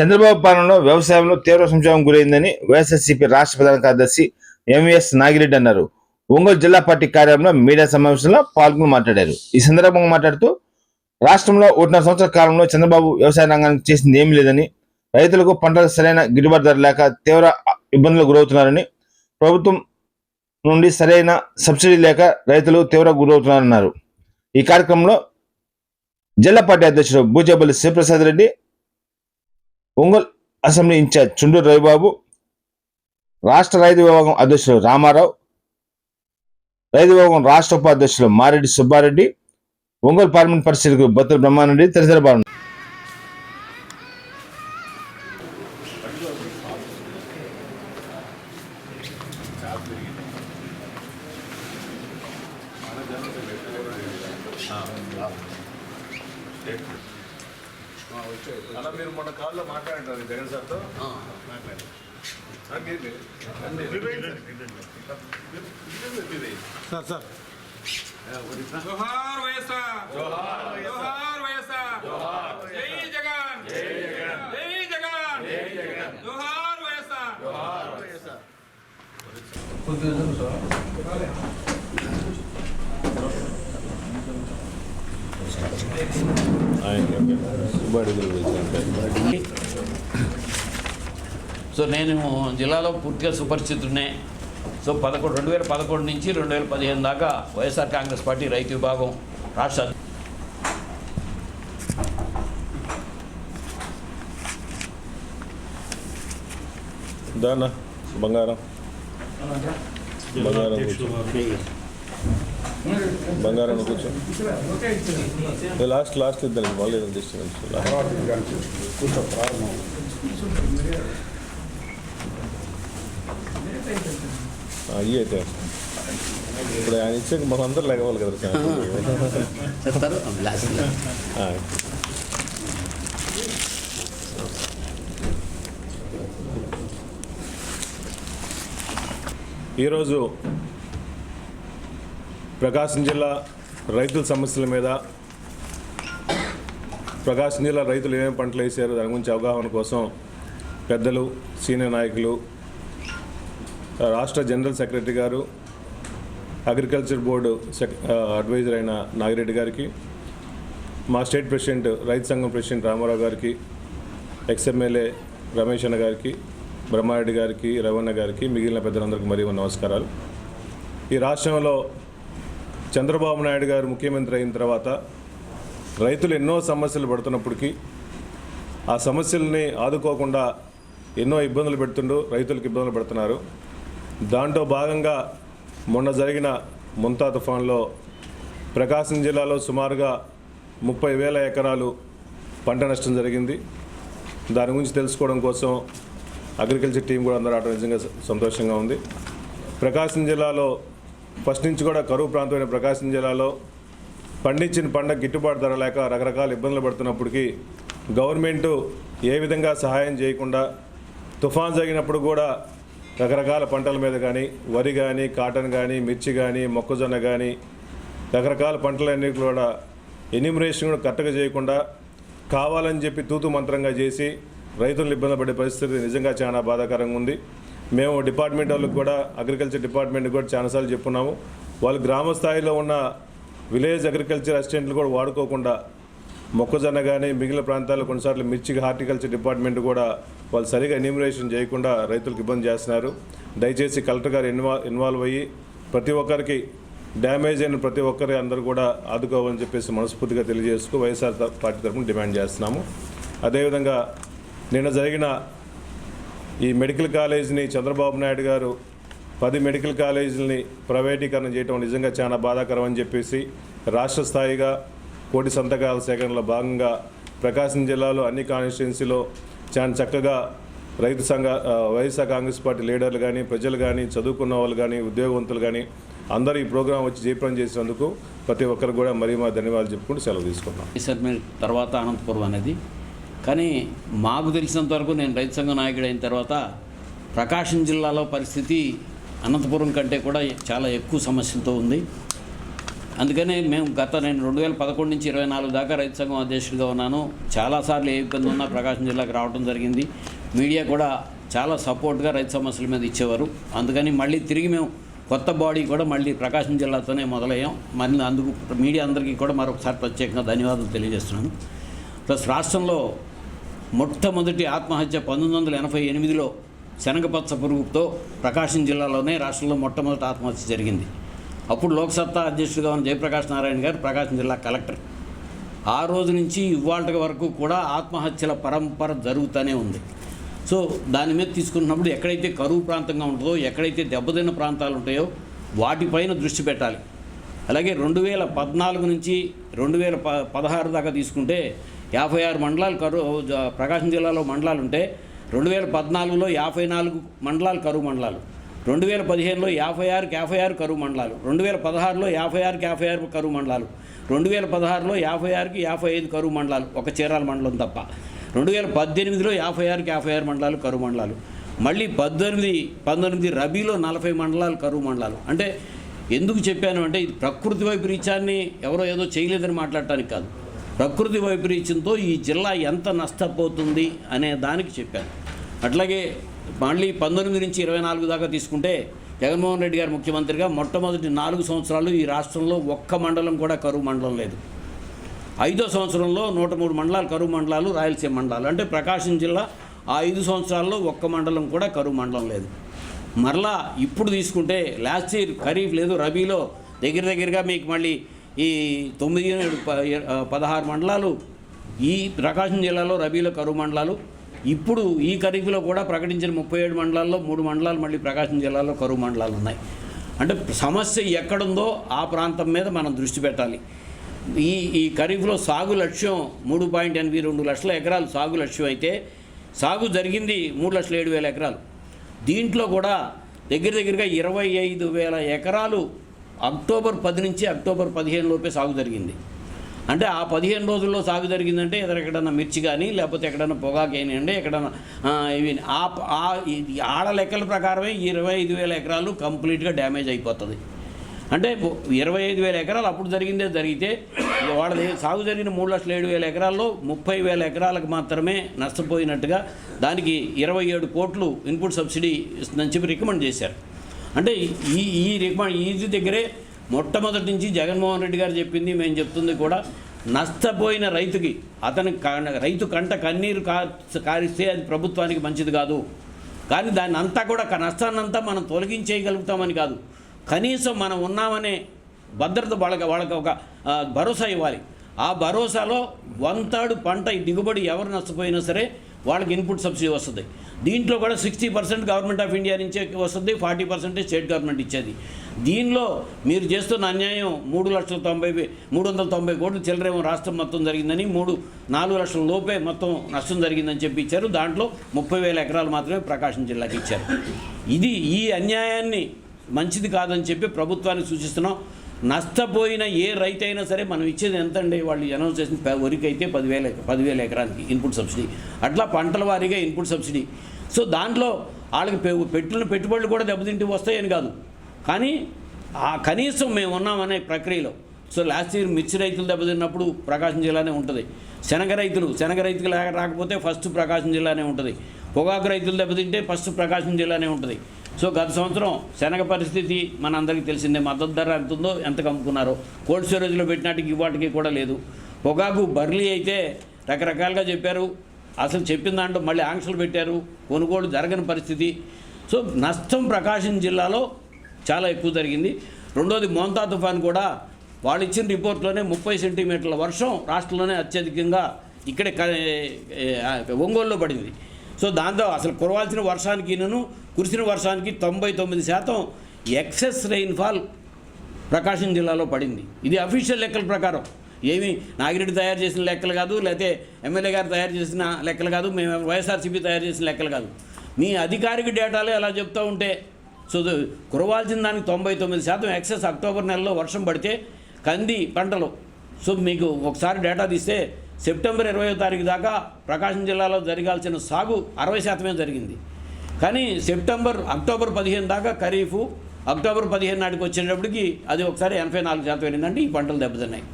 చంద్రబాబు పాలనలో వ్యవసాయంలో తీవ్ర సంక్షోభం గురైందని వైఎస్ఆర్సీపీ రాష్ట్ర ప్రధాన కార్యదర్శి ఎంవిఎస్ నాగిరెడ్డి అన్నారు. ఒంగోలు జిల్లా పార్టీ కార్యాలయంలో మీడియా సమావేశంలో పాల్గొని మాట్లాడారు. ఈ సందర్భంగా మాట్లాడుతూ రాష్ట్రంలో ఒకటిన్నర సంవత్సరాల కాలంలో చంద్రబాబు వ్యవసాయ రంగానికి చేసింది ఏమీ లేదని రైతులకు పంటలకు సరైన గిట్టుబాటు ధర లేక తీవ్ర ఇబ్బందులకు గురవుతున్నారని ప్రభుత్వం నుండి సరైన సబ్సిడీ లేక రైతులు తీవ్ర గురవుతున్నారన్నారు. ఈ కార్యక్రమంలో జిల్లా పార్టీ అధ్యక్షుడు బూచేపల్లి శివప్రసాద్ రెడ్డి ఒంగోలు అసెంబ్లీ ఇన్ఛార్జ్ చుండూరు రవిబాబు రాష్ట్ర రైతు విభాగం అధ్యక్షులు రామారావు రైతు విభాగం రాష్ట్ర ఉపాధ్యక్షులు మారెడ్డి సుబ్బారెడ్డి ఒంగోలు పార్లమెంట్ పరిస్థితులకు బత్తుల బ్రహ్మానండి తదితర బాగున్నారు సార్ సార్. జోహార్ వైఎస్ఆర్. జోహార్ వైఎస్ఆర్. జై జగన్. జై జగన్. జోహార్ వైఎస్ఆర్. సో నేను జిల్లాలో పూర్తిగా సుపరిచితుడినే. సో పదకొండు రెండు వేల పదకొండు నుంచి రెండు వేల పదిహేను దాకా వైఎస్ఆర్ కాంగ్రెస్ పార్టీ రైతు విభాగం రాష్ట్ర దానా బంగారం. బంగారం కూర్చో. బంగారం కూర్చో. లాస్ట్ లాస్ట్ ఇద్దరు మళ్ళీ డిస్టర్బెన్స్ అయ్యి అయితే ఇప్పుడు ఆయన ఇచ్చాక మనం అందరు లేకపోవాలి కదా సార్. చెప్తారు. ఈరోజు ప్రకాశం జిల్లా రైతుల సమస్యల మీద ప్రకాశం జిల్లా రైతులు ఏమేమి పంటలు వేసారు? దాని గురించి అవగాహన కోసం పెద్దలు సీనియర్ నాయకులు రాష్ట్ర జనరల్ సెక్రటరీ గారు అగ్రికల్చర్ బోర్డు సెక్ అడ్వైజర్ అయిన నాగిరెడ్డి గారికి మా స్టేట్ ప్రెసిడెంట్ రైతు సంఘం ప్రెసిడెంట్ రామారావు గారికి ఎక్స్ఎమ్మెల్యే రమేష్ అన్న గారికి బ్రహ్మారెడ్డి గారికి రవణ గారికి మిగిలిన పెద్దలందరికీ మరీ నమస్కారాలు. ఈ రాష్ట్రంలో చంద్రబాబు నాయుడు గారు ముఖ్యమంత్రి అయిన తర్వాత రైతులు ఎన్నో సమస్యలు పడుతున్నప్పటికీ ఆ సమస్యల్ని ఆదుకోకుండా ఎన్నో ఇబ్బందులు పెడుతుండు రైతులకు ఇబ్బందులు పెడుతున్నారు. దాంట్లో భాగంగా మొన్న జరిగిన ముంతా తుఫాన్లో ప్రకాశం జిల్లాలో సుమారుగా ముప్పై వేల ఎకరాలు పంట నష్టం జరిగింది. దాని గురించి తెలుసుకోవడం కోసం అగ్రికల్చర్ టీం కూడా అందరూ రావడం నిజంగా సంతోషంగా ఉంది. ప్రకాశం జిల్లాలో ఫస్ట్ నుంచి కూడా కరువు ప్రాంతమైన ప్రకాశం జిల్లాలో పండించిన పంట గిట్టుబాటు ధర లేక రకరకాల ఇబ్బందులు పడుతున్నప్పటికీ గవర్నమెంటు ఏ విధంగా సహాయం చేయకుండా తుఫాన్ జరిగినప్పుడు కూడా రకరకాల పంటల మీద కానీ వరి కానీ కాటన్ కానీ మిర్చి కానీ మొక్కజొన్న కానీ రకరకాల పంటలన్నీ కూడా ఎన్యూమరేషన్ కూడా కరెక్ట్గా చేయకుండా కావాలని చెప్పి తూతు మంత్రంగా చేసి రైతులను ఇబ్బంది పడే పరిస్థితి నిజంగా చాలా బాధాకరంగా ఉంది. మేము డిపార్ట్మెంట్ వాళ్ళకి కూడా అగ్రికల్చర్ డిపార్ట్మెంట్కి కూడా చాలాసార్లు చెప్పున్నాము. వాళ్ళు గ్రామ స్థాయిలో ఉన్న విలేజ్ అగ్రికల్చర్ అసిస్టెంట్లు కూడా వాడుకోకుండా మొక్కజొన్న కానీ మిగిలిన ప్రాంతాల్లో కొన్నిసార్లు మిర్చికి హార్టికల్చర్ డిపార్ట్మెంట్ కూడా వాళ్ళు సరిగా ఎన్యూమరేషన్ చేయకుండా రైతులకు ఇబ్బంది చేస్తున్నారు. దయచేసి కలెక్టర్ గారు ఇన్వాల్వ్ ఇన్వాల్వ్ అయ్యి ప్రతి ఒక్కరికి డ్యామేజ్ అయిన ప్రతి ఒక్కరి అందరూ కూడా ఆదుకోవాలని చెప్పేసి మనస్ఫూర్తిగా తెలియజేస్తూ వైఎస్ఆర్ పార్టీ తరఫున డిమాండ్ చేస్తున్నాము. అదేవిధంగా నిన్న జరిగిన ఈ మెడికల్ కాలేజీని చంద్రబాబు నాయుడు గారు పది మెడికల్ కాలేజీలని ప్రైవేటీకరణ చేయడం నిజంగా చాలా బాధాకరం అని చెప్పేసి రాష్ట్ర స్థాయిగా కోటి సంతకాల సేకరణలో భాగంగా ప్రకాశం జిల్లాలో అన్ని కాన్స్టిట్యున్సీలో చాలా చక్కగా రైతు సంఘ వైఎస్ఆర్ కాంగ్రెస్ పార్టీ లీడర్లు కానీ ప్రజలు కానీ చదువుకున్న వాళ్ళు కానీ ఉద్యోగవంతులు కానీ అందరూ ఈ ప్రోగ్రాం వచ్చి జయప్రదం చేసినందుకు ప్రతి ఒక్కరు కూడా మరీ మా ధన్యవాదాలు చెప్పుకుంటూ సెలవు తీసుకున్నాం ఈసారి తర్వాత అనంతపురం అనేది. కానీ మాకు తెలిసినంత వరకు నేను రైతు సంఘ నాయకుడు అయిన తర్వాత ప్రకాశం జిల్లాలో పరిస్థితి అనంతపురం కంటే కూడా చాలా ఎక్కువ సమస్యలతో ఉంది. అందుకనే మేము గత నేను రెండు వేల పదకొండు నుంచి ఇరవై నాలుగు దాకా రైతు సంఘం అధ్యక్షుడిగా ఉన్నాను. చాలాసార్లు ఏ ఇబ్బంది ఉన్నా ప్రకాశం జిల్లాకు రావడం జరిగింది. మీడియా కూడా చాలా సపోర్ట్గా రైతు సమస్యల మీద ఇచ్చేవారు. అందుకని మళ్ళీ తిరిగి మేము కొత్త బాడీ కూడా మళ్ళీ ప్రకాశం జిల్లాతోనే మొదలయ్యాం. మళ్ళీ అందుకు మీడియా అందరికీ కూడా మరొకసారి ప్రత్యేకంగా ధన్యవాదాలు తెలియజేస్తున్నాను. ప్లస్ రాష్ట్రంలో మొట్టమొదటి ఆత్మహత్య పంతొమ్మిది వందల ఎనభై ఎనిమిదిలో శనగపచ్చ పురుగుతో ప్రకాశం జిల్లాలోనే రాష్ట్రంలో మొట్టమొదటి ఆత్మహత్య జరిగింది. అప్పుడు లోక్సత్తా అధ్యక్షుడిగా ఉన్న జయప్రకాష్ నారాయణ గారు ప్రకాశం జిల్లా కలెక్టర్. ఆ రోజు నుంచి ఇవాళ వరకు కూడా ఆత్మహత్యల పరంపర జరుగుతూనే ఉంది. సో దాని మీద తీసుకున్నప్పుడు ఎక్కడైతే కరువు ప్రాంతంగా ఉంటుందో ఎక్కడైతే దెబ్బతిన్న ప్రాంతాలు ఉంటాయో వాటిపైన దృష్టి పెట్టాలి. అలాగే రెండు వేల పద్నాలుగు నుంచి రెండు వేల ప పదహారు దాకా తీసుకుంటే యాభై ఆరు మండలాలు కరువు ప్రకాశం జిల్లాలో మండలాలు ఉంటే రెండు వేల పద్నాలుగులో యాభై నాలుగు మండలాలు కరువు మండలాలు. రెండు వేల పదిహేనులో యాభై ఆరుకి యాభై ఆరు కరువు మండలాలు రెండు వేల పదహారులో యాభై ఆరుకి యాభై ఆరు కరువు మండలాలు రెండు వేల పదహారులో యాభై ఆరుకి యాభై ఐదు కరువు మండలాలు ఒక చీరాల మండలం తప్ప. రెండు వేల పద్దెనిమిదిలో యాభై ఆరుకి యాభై ఆరు మండలాలు కరువు మండలాలు. మళ్ళీ పద్దెనిమిది పంతొమ్మిది రబీలో నలభై మండలాలు కరువు మండలాలు. అంటే ఎందుకు చెప్పాను అంటే ఇది ప్రకృతి వైపరీత్యాన్ని ఎవరో ఏదో చేయలేదని మాట్లాడటానికి కాదు. ప్రకృతి వైపరీత్యంతో ఈ జిల్లా ఎంత నష్టపోతుంది అనే దానికి చెప్పాను. అట్లాగే మళ్ళీ పంతొమ్మిది నుంచి ఇరవై నాలుగు దాకా తీసుకుంటే జగన్మోహన్ రెడ్డి గారు ముఖ్యమంత్రిగా మొట్టమొదటి నాలుగు సంవత్సరాలు ఈ రాష్ట్రంలో ఒక్క మండలం కూడా కరువు మండలం లేదు. ఐదో సంవత్సరంలో నూట మూడు మండలాలు కరువు మండలాలు రాయలసీమ మండలాలు. అంటే ప్రకాశం జిల్లా ఆ ఐదు సంవత్సరాల్లో ఒక్క మండలం కూడా కరువు మండలం లేదు. మరలా ఇప్పుడు తీసుకుంటే లాస్ట్ ఇయర్ ఖరీఫ్ లేదు రబీలో దగ్గర దగ్గరగా మీకు మళ్ళీ ఈ తొమ్మిది ఏడు ప- పదహారు మండలాలు ఈ ప్రకాశం జిల్లాలో రబీలో కరువు మండలాలు ఇప్పుడు ఈ ఖరీఫ్లో కూడా ప్రకటించిన ముప్పై ఏడు మండలాల్లో మూడు మండలాలు మళ్ళీ ప్రకాశం జిల్లాలో కరువు మండలాలు ఉన్నాయి. అంటే సమస్య ఎక్కడుందో ఆ ప్రాంతం మీద మనం దృష్టి పెట్టాలి. ఈ ఈ ఖరీఫ్లో సాగు లక్ష్యం మూడు పాయింట్ ఎనభై రెండు లక్షల ఎకరాలు సాగు లక్ష్యం అయితే సాగు జరిగింది మూడు లక్షల ఏడు వేల ఎకరాలు. దీంట్లో కూడా దగ్గర దగ్గరగా ఇరవై ఐదు వేల ఎకరాలు అక్టోబర్ పది నుంచి అక్టోబర్ పదిహేను లోపే సాగు జరిగింది. అంటే ఆ పదిహేను రోజుల్లో సాగు జరిగిందంటే ఎదురు ఎక్కడన్నా మిర్చి కానీ లేకపోతే ఎక్కడన్నా పొగాకు కానివ్వండి ఎక్కడన్నా ఇవి ఆ ఆడ లెక్కల ప్రకారమే ఇరవై ఐదు వేల ఎకరాలు కంప్లీట్గా డ్యామేజ్ అయిపోతుంది. అంటే ఇరవై ఐదు వేల ఎకరాలు అప్పుడు జరిగిందే జరిగితే వాళ్ళ సాగు జరిగిన మూడు లక్షల ఏడు వేల ఎకరాల్లో ముప్పై వేల ఎకరాలకు మాత్రమే నష్టపోయినట్టుగా దానికి ఇరవై ఏడు కోట్లు ఇన్పుట్ సబ్సిడీ ఇస్తుందని చెప్పి రికమెండ్ చేశారు. అంటే ఈ ఈ రికమెండ్ ఈ దగ్గరే మొట్టమొదటి నుంచి జగన్మోహన్ రెడ్డి గారు చెప్పింది మేము చెప్తుంది కూడా నష్టపోయిన రైతుకి. అతని క- రైతు కంట కన్నీరు కా కారిస్తే అది ప్రభుత్వానికి మంచిది కాదు. కానీ దాన్ని అంతా కూడా నష్టాన్నంతా మనం తొలగించేయగలుగుతామని కాదు. కనీసం మనం ఉన్నామనే భద్రత వాళ్ళకి వాళ్ళకి ఒక భరోసా ఇవ్వాలి. ఆ భరోసాలో వన్ థర్డ్ పంట దిగుబడి ఎవరు నష్టపోయినా సరే వాళ్ళకి ఇన్పుట్ సబ్సిడీ వస్తుంది. దీంట్లో కూడా sixty percent government of India నుంచే వస్తుంది ఫార్టీ పర్సెంటే స్టేట్ గవర్నమెంట్ ఇచ్చేది. దీనిలో మీరు చేస్తున్న అన్యాయం మూడు లక్షల తొంభై మూడు వందల తొంభై కోట్లు చిల్లరేమో రాష్ట్రం మొత్తం జరిగిందని మూడు నాలుగు లక్షల లోపే మొత్తం నష్టం జరిగిందని చెప్పి ఇచ్చారు. దాంట్లో ముప్పై వేల ఎకరాలు మాత్రమే ప్రకాశం జిల్లాకి ఇచ్చారు. ఇది ఈ అన్యాయాన్ని మంచిది కాదని చెప్పి ప్రభుత్వానికి సూచిస్తున్నాం. నష్టపోయిన ఏ రైతు అయినా సరే మనం ఇచ్చేది ఎంత అండి వాళ్ళు అనౌన్స్ చేసిన వరికైతే వరికి అయితే పదివేల పదివేల ఎకరానికి ఇన్పుట్ సబ్సిడీ. అట్లా పంటల వారీగా ఇన్పుట్ సబ్సిడీ. సో దాంట్లో వాళ్ళకి పె- పెట్టిన పెట్టుబడులు కూడా దెబ్బతింటి వస్తాయని కాదు. కానీ ఆ కనీసం మేము ఉన్నామనే ప్రక్రియలో. సో లాస్ట్ ఇయర్ మిర్చి రైతులు దెబ్బతిన్నప్పుడు ప్రకాశం జిల్లానే ఉంటుంది. శనగ రైతులు శనగ రైతులు లేక రాకపోతే ఫస్ట్ ప్రకాశం జిల్లానే ఉంటుంది. పొగాకు రైతులు దెబ్బతింటే ఫస్ట్ ప్రకాశం జిల్లానే ఉంటుంది. సో గత సంవత్సరం శనగ పరిస్థితి మన అందరికీ తెలిసిందే. మద్దతు ధర ఎంత ఉందో ఎంత కమ్ముకున్నారో. కోల్డ్ స్టోరేజ్లో పెట్టినట్టుకి ఇవాటికి కూడా లేదు. పొగాకు బర్లీ అయితే రకరకాలుగా చెప్పారు. అసలు చెప్పిన దాంట్లో మళ్ళీ ఆంక్షలు పెట్టారు. కొనుగోలు జరగని పరిస్థితి. సో నష్టం ప్రకాశం జిల్లాలో చాలా ఎక్కువ జరిగింది. రెండోది మోంతా తుఫాన్ కూడా వాళ్ళు ఇచ్చిన రిపోర్ట్లోనే ముప్పై సెంటీమీటర్ల వర్షం రాష్ట్రంలోనే అత్యధికంగా ఇక్కడే ఒంగోలులో పడింది. సో దాంతో అసలు కురవాల్సిన వర్షానికి కురిసిన వర్షానికి తొంభై తొమ్మిది శాతం ఎక్సెస్ రెయిన్ఫాల్ ప్రకాశం జిల్లాలో పడింది. ఇది అఫీషియల్ లెక్కల ప్రకారం. ఏమి నాగిరెడ్డి తయారు చేసిన లెక్కలు కాదు లేకపోతే ఎమ్మెల్యే గారు తయారు చేసిన లెక్కలు కాదు మేము వైఎస్ఆర్సీపీ తయారు చేసిన లెక్కలు కాదు. మీ అధికారిక డేటాలే అలా చెప్తూ ఉంటే సో కురవాల్సిన దానికి తొంభై తొమ్మిది శాతం ఎక్సెస్ అక్టోబర్ నెలలో వర్షం పడితే కంది పంటలు. సో మీకు ఒకసారి డేటా తీస్తే సెప్టెంబర్ ఇరవయో తారీఖు దాకా ప్రకాశం జిల్లాలో జరగాల్సిన సాగు అరవై శాతమే జరిగింది. కానీ సెప్టెంబర్ అక్టోబర్ పదిహేను దాకా ఖరీఫ్ అక్టోబర్ పదిహేను నాటికి వచ్చేటప్పటికి అది ఒకసారి ఎనభై నాలుగు శాతం వెళ్ళిందంటే ఈ పంటలు దెబ్బతిన్నాయి.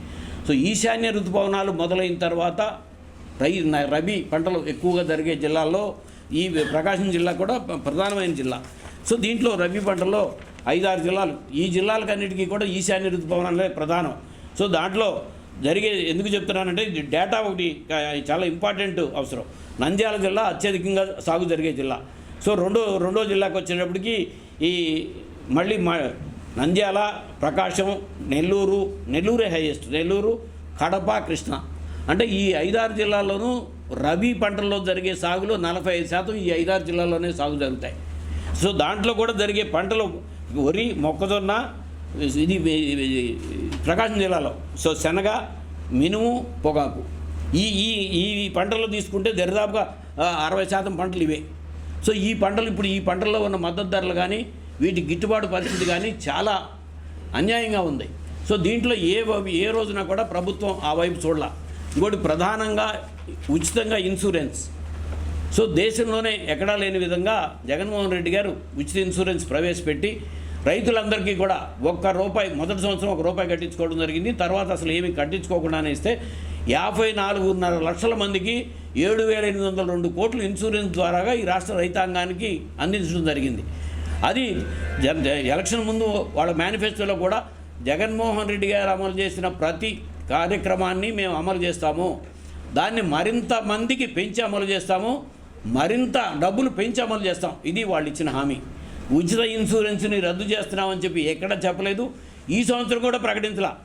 సో ఈశాన్య ఋతుపవనాలు మొదలైన తర్వాత రై రబీ పంటలు ఎక్కువగా జరిగే జిల్లాల్లో ఈ ప్రకాశం జిల్లా కూడా ప్రధానమైన జిల్లా. సో దీంట్లో రబీ పంటలో ఐదారు జిల్లాలు. ఈ జిల్లాలకన్నిటికీ కూడా ఈశాన్య ఋతుపవనాలే ప్రధానం. సో దాంట్లో జరిగే ఎందుకు చెప్తున్నానంటే డేటా ఒకటి చాలా ఇంపార్టెంట్ అవసరం. నంద్యాల జిల్లా అత్యధికంగా సాగు జరిగే జిల్లా. సో రెండో రెండో జిల్లాకు వచ్చేటప్పటికి ఈ మళ్ళీ నంద్యాల ప్రకాశం నెల్లూరు నెల్లూరే హైయెస్ట్. నెల్లూరు కడప కృష్ణ. అంటే ఈ ఐదారు జిల్లాల్లోనూ రబీ పంటల్లో జరిగే సాగులో నలభై ఐదు శాతం ఈ ఐదారు జిల్లాల్లోనే సాగు జరుగుతాయి. సో దాంట్లో కూడా జరిగే పంటలు వరి మొక్కజొన్న ఇది ప్రకాశం జిల్లాలో. సో శనగ మినుము పొగాకు. ఈ ఈ ఈ పంటలు తీసుకుంటే దరిదాపుగా అరవై శాతం పంటలు ఇవే. సో ఈ పంటలు ఇప్పుడు ఈ పంటల్లో ఉన్న మద్దతు ధరలు కానీ వీటి గిట్టుబాటు పరిస్థితి కానీ చాలా అన్యాయంగా ఉంది. సో దీంట్లో ఏ ఏ రోజున కూడా ప్రభుత్వం ఆ వైపు చూడాల. ఇంకోటి ప్రధానంగా ఉచితంగా ఇన్సూరెన్స్. సో దేశంలోనే ఎక్కడా లేని విధంగా జగన్మోహన్ రెడ్డి గారు ఉచిత ఇన్సూరెన్స్ ప్రవేశపెట్టి రైతులందరికీ కూడా ఒక్క రూపాయి మొదటి సంవత్సరం ఒక రూపాయి కట్టించుకోవడం జరిగింది. తర్వాత అసలు ఏమీ కట్టించుకోకుండానే ఇస్తే యాభై నాలుగున్నర లక్షల మందికి ఏడు వేల ఎనిమిది వందల రెండు కోట్లు ఇన్సూరెన్స్ ద్వారాగా ఈ రాష్ట్ర రైతాంగానికి అందించడం జరిగింది. అది జన్ ఎలక్షన్ ముందు వాళ్ళ మేనిఫెస్టోలో కూడా జగన్మోహన్ రెడ్డి గారు అమలు చేసిన ప్రతి కార్యక్రమాన్ని మేము అమలు చేస్తాము. దాన్ని మరింత మందికి పెంచి అమలు చేస్తాము. మరింత డబ్బులు పెంచి అమలు చేస్తాం. ఇది వాళ్ళు ఇచ్చిన హామీ. ఉచిత ఇన్సూరెన్స్ని రద్దు చేస్తున్నామని చెప్పి ఎక్కడ చెప్పలేదు. ఈ సంవత్సరం కూడా ప్రకటించలా.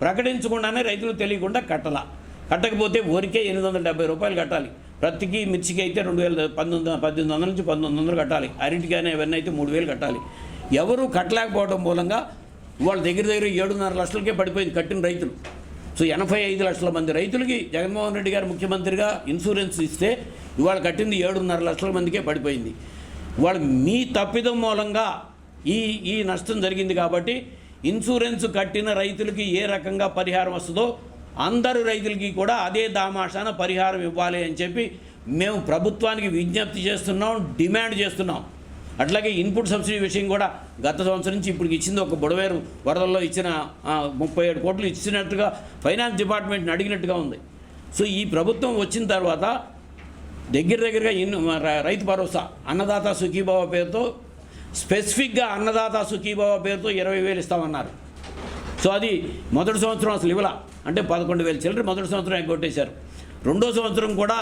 ప్రకటించకుండానే రైతులు తెలియకుండా కట్టలా. కట్టకపోతే వరికే ఎనిమిది వందల డెబ్బై రూపాయలు కట్టాలి. ప్రతికి మిర్చికి అయితే రెండు వేల పంతొమ్మిది పద్దెనిమిది వందల నుంచి పంతొమ్మిది వందలు కట్టాలి. అరటికానే ఇవన్నీ అయితే మూడు వేలు కట్టాలి. ఎవరు కట్టలేకపోవడం మూలంగా వాళ్ళ దగ్గర దగ్గర ఏడున్నర లక్షలకే పడిపోయింది కట్టిన రైతులు. సో ఎనభై ఐదు లక్షల మంది రైతులకి జగన్మోహన్ రెడ్డి గారు ముఖ్యమంత్రిగా ఇన్సూరెన్స్ ఇస్తే ఇవాళ కట్టింది ఏడున్నర లక్షల మందికే పడిపోయింది. ఇవాళ మీ తప్పిదం మూలంగా ఈ ఈ నష్టం జరిగింది కాబట్టి ఇన్సూరెన్స్ కట్టిన రైతులకి ఏ రకంగా పరిహారం వస్తుందో అందరు రైతులకి కూడా అదే దామాషాన పరిహారం ఇవ్వాలి అని చెప్పి మేము ప్రభుత్వానికి విజ్ఞప్తి చేస్తున్నాం డిమాండ్ చేస్తున్నాం. అట్లాగే ఇన్పుట్ సబ్సిడీ విషయం కూడా గత సంవత్సరం నుంచి ఇప్పుడు ఇచ్చింది ఒక బుడవేరు వరదల్లో ఇచ్చిన ముప్పై ఏడు కోట్లు ఇచ్చినట్టుగా ఫైనాన్స్ డిపార్ట్మెంట్ని అడిగినట్టుగా ఉంది. సో ఈ ప్రభుత్వం వచ్చిన తర్వాత దగ్గర దగ్గరగా ఇన్ రైతు భరోసా అన్నదాత సుఖీభావ పేరుతో స్పెసిఫిక్గా అన్నదాత సుఖీభావ పేరుతో ఇరవై వేలు ఇస్తామన్నారు. సో అది మొదటి సంవత్సరం అసలు ఇవ్వలా. అంటే పదకొండు వేలు చిల్లర మొదటి సంవత్సరం ఎగ్గొట్టేశారు. రెండో సంవత్సరం కూడా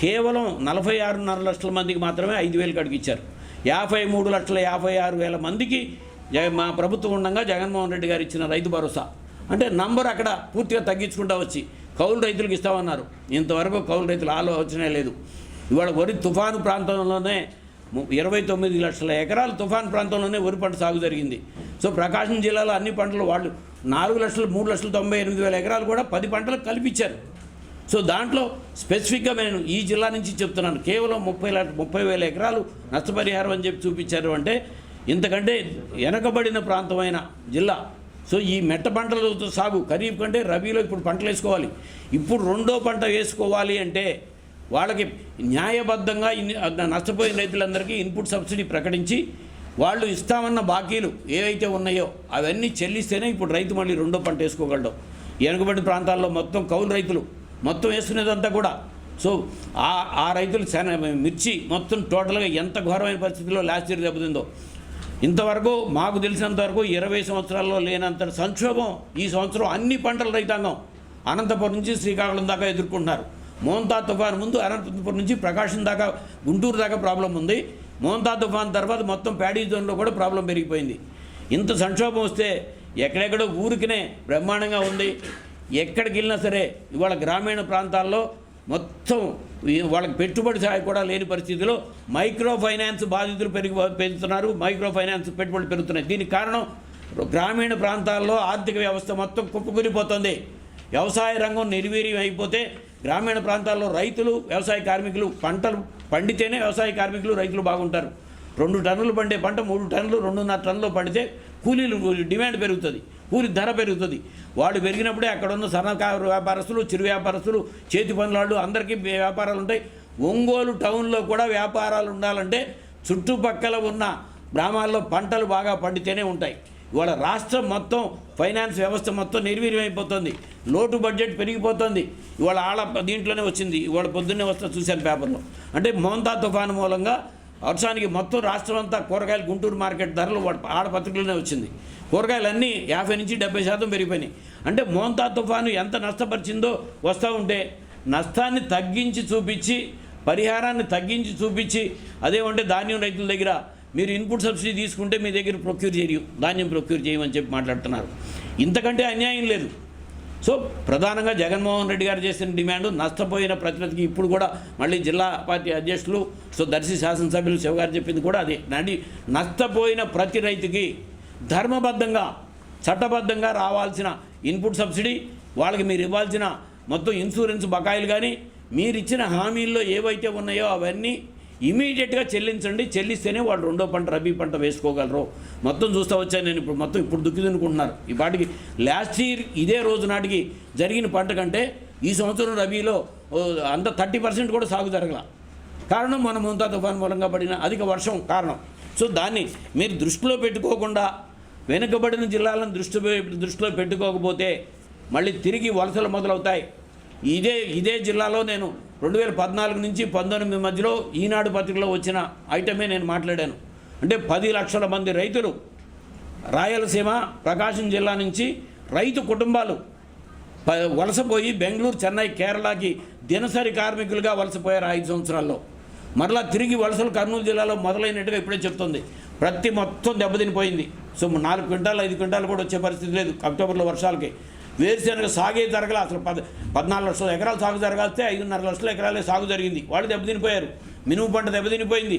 కేవలం నలభై ఆరున్నర లక్షల మందికి మాత్రమే ఐదు వేలు కడిగిచ్చారు. యాభై మూడు లక్షల యాభై ఆరు వేల మందికి జగ- మా ప్రభుత్వం ఉండగా జగన్మోహన్ రెడ్డి గారు ఇచ్చిన రైతు భరోసా. అంటే నంబర్ అక్కడ పూర్తిగా తగ్గించుకుంటా వచ్చి కౌలు రైతులకు ఇస్తామన్నారు. ఇంతవరకు కౌలు రైతులు ఆలోచనే లేదు. ఇవాళ వరి తుఫాను ప్రాంతంలోనే ఇరవై తొమ్మిది లక్షల ఎకరాలు తుఫాన్ ప్రాంతంలోనే వరి పంట సాగు జరిగింది. సో ప్రకాశం జిల్లాలో అన్ని పంటలు వాళ్ళు నాలుగు లక్షలు మూడు లక్షల తొంభై ఎనిమిది వేల ఎకరాలు కూడా పది పంటలకు కల్పించారు. సో దాంట్లో స్పెసిఫిక్గా నేను ఈ జిల్లా నుంచి చెప్తున్నాను. కేవలం ముప్పై లక్ష ముప్పై వేల ఎకరాలు నష్టపరిహారం అని చెప్పి చూపించారు అంటే ఇంతకంటే వెనకబడిన ప్రాంతమైన జిల్లా. సో ఈ మెట్ట పంటలతో సాగు ఖరీఫ్ కంటే రబీలో ఇప్పుడు పంటలు వేసుకోవాలి. ఇప్పుడు రెండో పంట వేసుకోవాలి అంటే వాళ్ళకి న్యాయబద్ధంగా నష్టపోయిన రైతులందరికీ ఇన్పుట్ సబ్సిడీ ప్రకటించి వాళ్ళు ఇస్తామన్న బాకీలు ఏవైతే ఉన్నాయో అవన్నీ చెల్లిస్తేనే ఇప్పుడు రైతు మళ్ళీ రెండో పంట వేసుకోగలడం. వెనుకబడి ప్రాంతాల్లో మొత్తం కౌలు రైతులు మొత్తం వేసుకునేదంతా కూడా. సో ఆ ఆ రైతులు శన మిర్చి మొత్తం టోటల్గా ఎంత ఘోరమైన పరిస్థితిలో లాస్ట్ ఇయర్ దెబ్బతిందో. ఇంతవరకు మాకు తెలిసినంత వరకు ఇరవై సంవత్సరాల్లో లేనంత సంక్షోభం ఈ సంవత్సరం అన్ని పంటల రైతాంగం అనంతపురం నుంచి శ్రీకాకుళం దాకా ఎదుర్కొంటున్నారు. మోంతా తుఫాన్ ముందు అనంతపురం నుంచి ప్రకాశం దాకా గుంటూరు దాకా ప్రాబ్లం ఉంది. మోంతా తుఫాన్ తర్వాత మొత్తం ప్యాడీ జోన్లో కూడా ప్రాబ్లం పెరిగిపోయింది. ఇంత సంక్షోభం వస్తే ఎక్కడెక్కడో ఊరికినే బ్రహ్మాండంగా ఉంది. ఎక్కడికి వెళ్ళినా సరే ఇవాళ గ్రామీణ ప్రాంతాల్లో మొత్తం వాళ్ళకి పెట్టుబడి సహాయం కూడా లేని పరిస్థితిలో మైక్రో ఫైనాన్స్ బాధితులు పెరిగి పెంచుతున్నారు. మైక్రో ఫైనాన్స్ పెట్టుబడులు పెరుగుతున్నాయి. దీనికి కారణం గ్రామీణ ప్రాంతాల్లో ఆర్థిక వ్యవస్థ మొత్తం కుప్పకూలిపోతుంది. వ్యవసాయ రంగం నిర్వీర్యం అయిపోతే గ్రామీణ ప్రాంతాల్లో రైతులు వ్యవసాయ కార్మికులు పంటలు పండితేనే వ్యవసాయ కార్మికులు రైతులు బాగుంటారు. రెండు టన్నులు పండే పంట మూడు టన్నులు రెండున్నర టన్నులు పండితే కూలీలు డిమాండ్ పెరుగుతుంది. ఊరి ధర పెరుగుతుంది. వాళ్ళు పెరిగినప్పుడే అక్కడ ఉన్న సన్నకారు వ్యాపారస్తులు చిరు వ్యాపారస్తులు చేతి పనులాళ్ళు అందరికీ వ్యాపారాలు ఉంటాయి. ఒంగోలు టౌన్లో కూడా వ్యాపారాలు ఉండాలంటే చుట్టుపక్కల ఉన్న గ్రామాల్లో పంటలు బాగా పండితేనే ఉంటాయి. ఇవాళ రాష్ట్రం మొత్తం ఫైనాన్స్ వ్యవస్థ మొత్తం నిర్వీర్యమైపోతుంది. లోటు బడ్జెట్ పెరిగిపోతుంది. ఇవాళ ఆడ దీంట్లోనే వచ్చింది. ఇవాళ పొద్దున్నే వస్తా చూశాను పేపర్లో. అంటే మోంతా తుఫాను మూలంగా వర్షానికి మొత్తం రాష్ట్రం అంతా కూరగాయలు గుంటూరు మార్కెట్ ధరలు వాడ- ఆడపత్రికలోనే వచ్చింది. కూరగాయలు అన్నీ యాభై నుంచి డెబ్బై శాతం పెరిగిపోయినాయి. అంటే మోంతా తుఫాను ఎంత నష్టపరిచిందో వస్తూ ఉంటే నష్టాన్ని తగ్గించి చూపించి పరిహారాన్ని తగ్గించి చూపించి అదేమంటే ధాన్యం రైతుల దగ్గర మీరు ఇన్పుట్ సబ్సిడీ తీసుకుంటే మీ దగ్గర ప్రొక్యూర్ చేయరు ధాన్యం ప్రొక్యూర్ చేయమని చెప్పి మాట్లాడుతున్నారు. ఇంతకంటే అన్యాయం లేదు. సో ప్రధానంగా జగన్మోహన్ రెడ్డి గారు చేసిన డిమాండ్ నష్టపోయిన ప్రతినిధికి ఇప్పుడు కూడా మళ్ళీ జిల్లా పార్టీ అధ్యక్షులు సో దర్శి శాసనసభ్యులు శివగారు చెప్పింది కూడా అదే. నడి నష్టపోయిన ప్రతి రైతుకి ధర్మబద్ధంగా చట్టబద్ధంగా రావాల్సిన ఇన్పుట్ సబ్సిడీ వాళ్ళకి మీరు ఇవ్వాల్సిన మొత్తం ఇన్సూరెన్స్ బకాయిలు కానీ మీరు ఇచ్చిన హామీల్లో ఏవైతే ఉన్నాయో అవన్నీ ఇమీడియట్గా చెల్లించండి. చెల్లిస్తేనే వాళ్ళు రెండో పంట రబీ పంట వేసుకోగలరు. మొత్తం చూస్తూ వచ్చాను నేను ఇప్పుడు మొత్తం ఇప్పుడు దుక్కి దున్నుకుంటున్నారు ఈ పాటికి లాస్ట్ ఇయర్ ఇదే రోజు నాటికి జరిగిన పంట కంటే ఈ సంవత్సరం రబీలో అంత థర్టీ పర్సెంట్ కూడా సాగు జరగల. కారణం మన ముంతా తుఫాన్ మూలంగా పడిన అధిక వర్షం కారణం. సో దాన్ని మీరు దృష్టిలో పెట్టుకోకుండా వెనుకబడిన జిల్లాలను దృష్టి దృష్టిలో పెట్టుకోకపోతే మళ్ళీ తిరిగి వలసలు మొదలవుతాయి. ఇదే ఇదే జిల్లాలో నేను రెండు వేల పద్నాలుగు నుంచి పంతొమ్మిది మధ్యలో ఈనాడు పత్రికలో వచ్చిన ఐటమే నేను మాట్లాడాను. అంటే పది లక్షల మంది రైతులు రాయలసీమ ప్రకాశం జిల్లా నుంచి రైతు కుటుంబాలు ప- వలసపోయి బెంగళూరు చెన్నై కేరళకి దినసరి కార్మికులుగా వలసపోయారు ఐదు సంవత్సరాల్లో. మరలా తిరిగి వలసలు కర్నూలు జిల్లాలో మొదలైనట్టుగా ఇప్పుడే చెప్తుంది. ప్రతి మొత్తం దెబ్బతినిపోయింది. సో నాలుగు క్వింటాలు ఐదు క్వింటాలు కూడా వచ్చే పరిస్థితి లేదు అక్టోబర్లో వర్షాలకి. వేరుశనగ సాగే జరగల అసలు పద పద్నాలుగు లక్షల ఎకరాలు సాగు జరగాల్స్తే ఐదున్నర లక్షల ఎకరాలే సాగు జరిగింది. వాళ్ళు దెబ్బతినిపోయారు. మినుము పంట దెబ్బతినిపోయింది.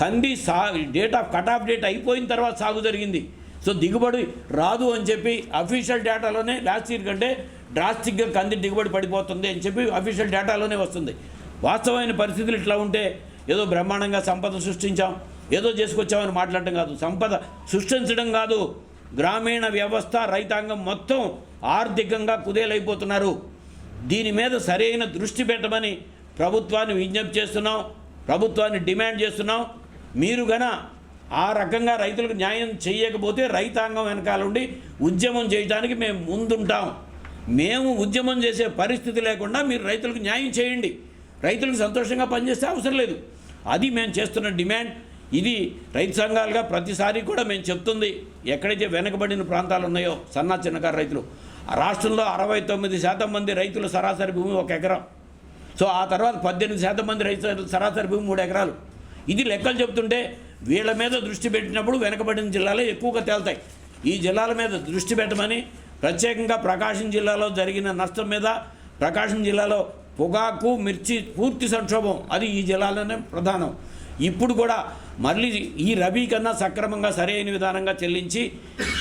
కంది సా date of cut off date అయిపోయిన తర్వాత సాగు జరిగింది. సో దిగుబడి రాదు అని చెప్పి అఫీషియల్ డేటాలోనే లాస్ట్ ఇయర్ కంటే డ్రాస్టిక్గా కంది దిగుబడి పడిపోతుంది అని చెప్పి అఫీషియల్ డేటాలోనే వస్తుంది. వాస్తవమైన పరిస్థితులు ఇట్లా ఉంటే ఏదో బ్రహ్మాండంగా సంపద సృష్టించాం ఏదో చేసుకొచ్చామని మాట్లాడటం కాదు. సంపద సృష్టించడం కాదు. గ్రామీణ వ్యవస్థ రైతాంగం మొత్తం ఆర్థికంగా కుదేలైపోతున్నారు. దీని మీద సరైన దృష్టి పెట్టమని ప్రభుత్వాన్ని విజ్ఞప్తి చేస్తున్నాం. ప్రభుత్వాన్ని డిమాండ్ చేస్తున్నాం. మీరు గన ఆ రకంగా రైతులకు న్యాయం చేయకపోతే రైతాంగం వెనకాల ఉండి ఉద్యమం చేయడానికి మేము ముందుంటాం. మేము ఉద్యమం చేసే పరిస్థితి లేకుండా మీరు రైతులకు న్యాయం చేయండి. రైతులకు సంతోషంగా పనిచేస్తే అవసరం లేదు. అది మేము చేస్తున్న డిమాండ్. ఇది రైతు సంఘాలుగా ప్రతిసారి కూడా మేము చెప్తుంది. ఎక్కడైతే వెనకబడిన ప్రాంతాలు ఉన్నాయో సన్న చిన్నకారు రైతులు రాష్ట్రంలో అరవై తొమ్మిది శాతం మంది రైతుల సరాసరి భూమి ఒక ఎకరం. సో ఆ తర్వాత పద్దెనిమిది శాతం మంది రైతు సరాసరి భూమి మూడు ఎకరాలు. ఇది లెక్కలు చెప్తుంటే వీళ్ళ మీద దృష్టి పెట్టినప్పుడు వెనకబడిన జిల్లాలో ఎక్కువగా తేలుతాయి. ఈ జిల్లాల మీద దృష్టి పెట్టమని ప్రత్యేకంగా ప్రకాశం జిల్లాలో జరిగిన నష్టం మీద ప్రకాశం జిల్లాలో పొగాకు మిర్చి పూర్తి సంక్షోభం. అది ఈ జిల్లాలోనే ప్రధానం. ఇప్పుడు కూడా మళ్ళీ ఈ రబీ కన్నా సక్రమంగా సరైన విధానంగా చెల్లించి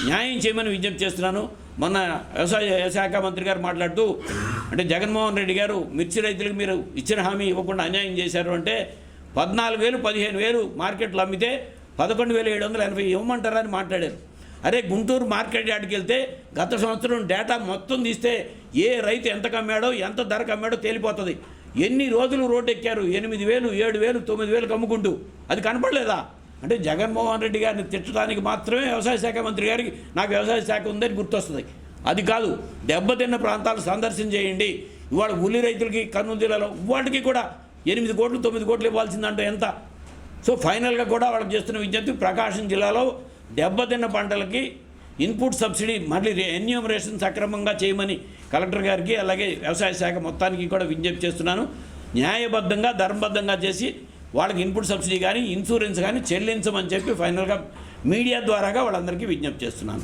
న్యాయం చేయమని విజ్ఞప్తి చేస్తున్నాను. మొన్న వ్యవసాయ శాఖ మంత్రి గారు మాట్లాడుతూ అంటే జగన్మోహన్ రెడ్డి గారు మిర్చి రైతులకు మీరు ఇచ్చిన హామీ ఇవ్వకుండా అన్యాయం చేశారు అంటే పద్నాలుగు వేలు పదిహేను వేలు మార్కెట్లో అమ్మితే పదకొండు వేల ఏడు వందల ఎనభై ఇవ్వమంటారా అని మాట్లాడారు. అరే గుంటూరు మార్కెట్ యార్డ్కి వెళ్తే గత సంవత్సరం డేటా మొత్తం తీస్తే ఏ రైతు ఎంత కమ్మాడో ఎంత ధరకు అమ్మాడో తేలిపోతుంది. ఎన్ని రోజులు రోడ్డు ఎక్కారు? ఎనిమిది వేలు ఏడు వేలు తొమ్మిది వేలు కమ్ముకుంటూ అది కనపడలేదా? అంటే జగన్మోహన్ రెడ్డి గారిని తిట్టడానికి మాత్రమే వ్యవసాయ శాఖ మంత్రి గారికి నాకు వ్యవసాయ శాఖ ఉందని గుర్తొస్తుంది. అది కాదు దెబ్బతిన్న ప్రాంతాలు సందర్శన చేయండి. ఇవాళ ఉల్లి రైతులకి కర్నూలు జిల్లాలో వాటికి కూడా ఎనిమిది కోట్లు తొమ్మిది కోట్లు ఇవ్వాల్సిందంటే ఎంత? సో ఫైనల్గా కూడా వాళ్ళకి చేస్తున్న విజ్ఞప్తి ప్రకాశం జిల్లాలో దెబ్బతిన్న పంటలకి ఇన్పుట్ సబ్సిడీ మళ్ళీ ఎన్యూమరేషన్ సక్రమంగా చేయమని కలెక్టర్ గారికి అలాగే వ్యవసాయ శాఖ మొత్తానికి కూడా విజ్ఞప్తి చేస్తున్నాను. న్యాయబద్ధంగా ధర్మబద్ధంగా చేసి వాళ్ళకి ఇన్పుట్ సబ్సిడీ కానీ ఇన్సూరెన్స్ కానీ చెల్లించమని చెప్పి ఫైనల్గా మీడియా ద్వారాగా వాళ్ళందరికీ విజ్ఞప్తి చేస్తున్నాను.